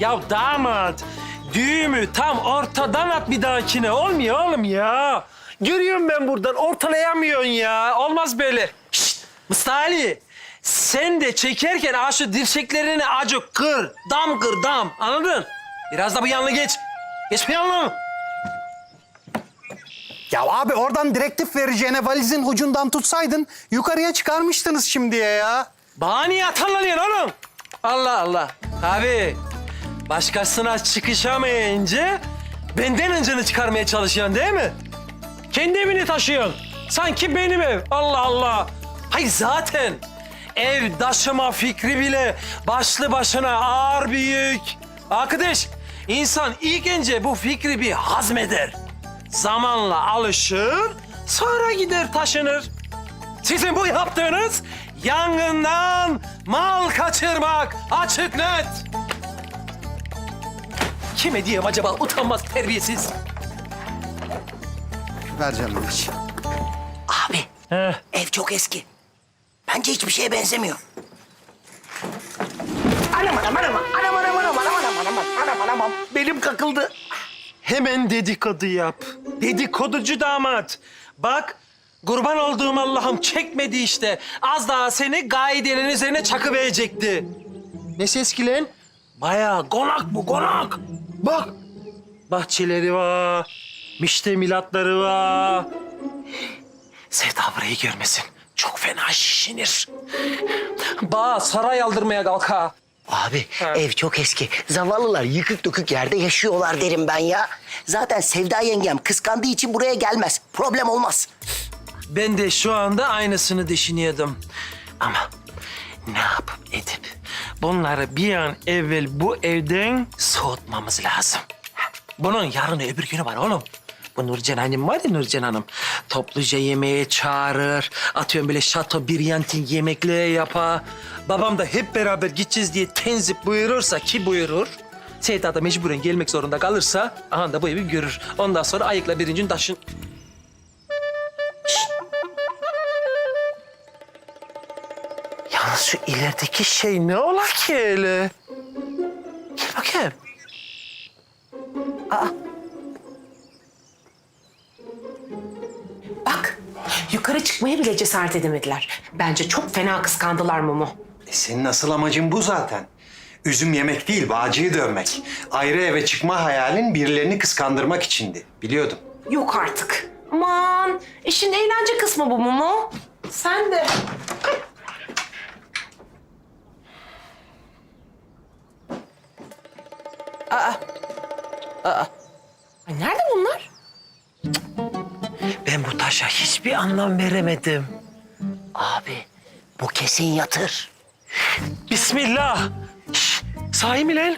Ya damat, düğümü tam ortadan at bir dahakine. Olmuyor oğlum ya. Görüyorum ben buradan, ortalayamıyorsun ya. Olmaz böyle. Şşt, Mustafa Ali. Sen de çekerken ah şu dirseklerini acık kır. Dam kır, dam. Anladın? Biraz da bu yanına geç. Geç bu yanına. Ya abi oradan direktif vereceğine valizin ucundan tutsaydın yukarıya çıkarmıştınız şimdiye ya. Bana niye atarlanıyorsun oğlum? Allah Allah. Abi, başkasına çıkışamayınca benden önceni çıkarmaya çalışıyorsun değil mi? Kendi evini taşıyorsun. Sanki benim ev. Allah Allah. Hayır zaten ev taşıma fikri bile başlı başına ağır bir yük. Arkadaş, insan ilk önce bu fikri bir hazmeder. Zamanla alışır, sonra gider taşınır. Sizin bu yaptığınız yangından mal kaçırmak. Açık net. Kime diyeyim acaba utanmaz terbiyesiz? Ver canım hiç. Abi Heh. ev çok eski. Bence hiçbir şeye benzemiyor. Anam anam anam anam anam anam anam anam anam anam anam anam belim kakıldı. Hemen dedikodu yap. Dedikoducu damat. Bak kurban olduğum Allah'ım çekmedi işte. Az daha seni gaidenin üzerine çakıverecekti. Ne ses ki lan? Bayağı konak bu konak. Bak. Bahçeleri var. Müştemilatları var. Sevda burayı görmesin. Çok fena şişinir. Bağ saray aldırmaya kalka. Abi Ha. ev çok eski. Zavallılar yıkık dökük yerde yaşıyorlar derim ben ya. Zaten Sevda yengem kıskandığı için buraya gelmez. Problem olmaz. Ben de şu anda aynısını düşünüyordum. Ama ne yapıp edip bunları bir an evvel bu evden soğutmamız lazım. Bunun yarın öbür günü var oğlum. Bu Nurcan Hanım var ya Nurcan Hanım. Topluca yemeğe çağırır. Atıyorum böyle şato biryantin yemekleri yapar. Babam da hep beraber gideceğiz diye tenzip buyurursa ki buyurur. Seyda da mecburen gelmek zorunda kalırsa aha da bu evi görür. Ondan sonra ayıkla birincin taşın şu ilerideki şey ne ola ki öyle? Gel bakayım. Bak, yukarı çıkmaya bile cesaret edemediler. Bence çok fena kıskandılar Mumu. E senin asıl amacın bu zaten. Üzüm yemek değil, bağcıyı dövmek. Ayrı eve çıkma hayalin birilerini kıskandırmak içindi. Biliyordum. Yok artık. Aman, işin eğlence kısmı bu Mumu. Sen de. Aa. Aa. Ay nerede bunlar? Ben bu taşa hiçbir anlam veremedim. Abi bu kesin yatır. Bismillah. Şş, sahi mi lan?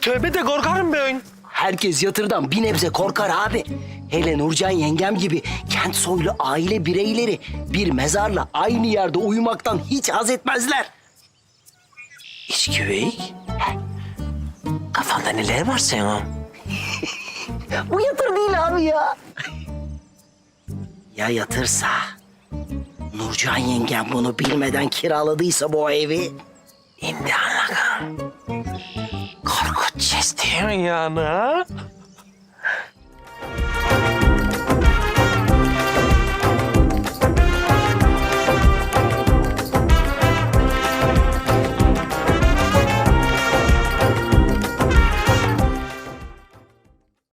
Tövbe de korkarım ben. Herkes yatırdan bir nebze korkar abi. Hele Nurcan yengem gibi kent soylu aile bireyleri bir mezarla aynı yerde uyumaktan hiç haz etmezler. İçki bey. Kafanda neler var senin? Bu yatır değil abi ya. Ya yatırsa? Nurcan yengem bunu bilmeden kiraladıysa bu evi... İndi anladım. Korkutacağız değil mi yani ha?